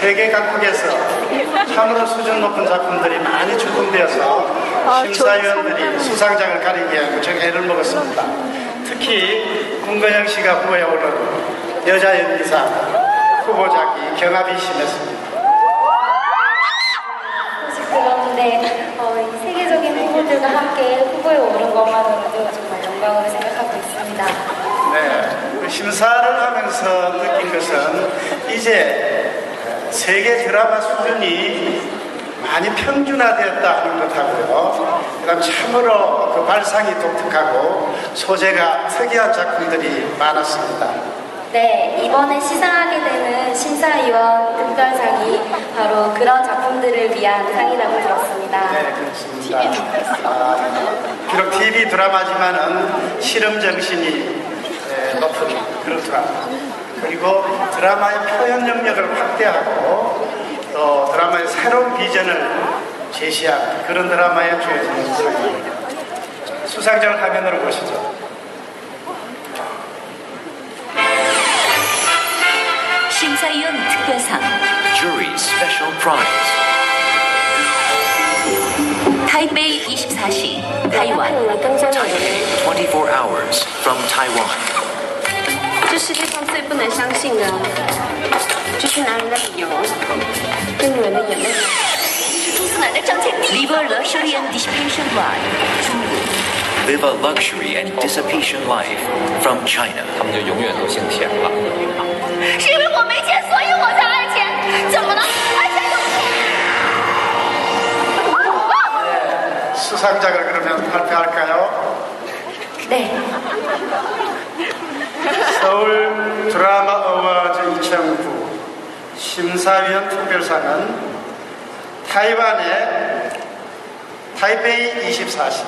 세계 각국에서 참으로 수준 높은 작품들이 많이 출품되어서 심사위원들이 수상장을 가리기 위해 무척 애를 먹었습니다. 특히 문건영 씨가 후보에 오른 여자 연기사 후보작이 경합이 심했습니다. 사실 그런데 어, 이 세계적인 후보들과 함께 후보에 오른 것만으로도 정말 영광으로 생각하고 있습니다. 심사를 하면서 느낀 것은 이제 세계 드라마 수준이 많이 평준화되었다 하는 것 하고요. 그다음 참으로 그 발상이 독특하고 소재가 특이한 작품들이 많았습니다. 네, 이번에 시상하게 되는 심사위원 특별상이 바로 그런 작품들을 위한 상이라고 들었습니다. 네, 그렇습니다. 아, 비록 TV 드라마지만은 실험 정신이 네, 드라마. 그리고 드라마의 표현 영역을 확대하고 또 드라마의 새로운 비전을 제시한 그런 드라마의 주연입니다. 수상자를 화면으로 보시죠. 심사위원 특별상 Jury Special Prize. 타이베이 24시 타이완 24 hours from Taiwan. 这世界上最不能相信的，就是男人的理由跟女人的眼泪。 리버 러셔리 앤 디시펜션 라인 중국 Live a luxury and dissipation life from China. 他们就永远都姓田了。是因为我没钱，所以我才爱钱。怎么了？爱钱有钱？ 수상작을 그러면 발표할까요? 네, 서울 드라마 어워즈 2009 심사위원 특별상은 타이완의 타이베이 24시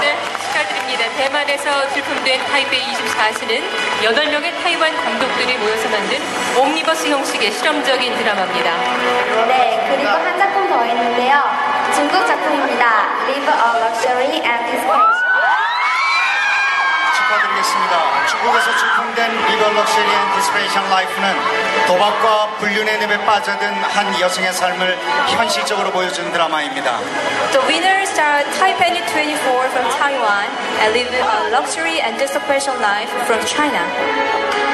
네, 축하드립니다. 대만에서 출품된 타이베이 24시는 8명의 타이완 감독들이 모여서 만든 옴니버스 형식의 실험적인 드라마입니다. 네, 그리고 한 작품 더 있는데요. 중국 작품입니다. Live a Luxury and Dissipation. 축하드리겠습니다. 중국에서 출품된 리버 럭셔리 앤 디스페이션 라이프는 도박과 불륜의 늪에 빠져든 한 여성의 삶을 현실적으로 보여준 드라마입니다. The winners are Taipei 24 from Taiwan and live a luxury and dissipation life from China.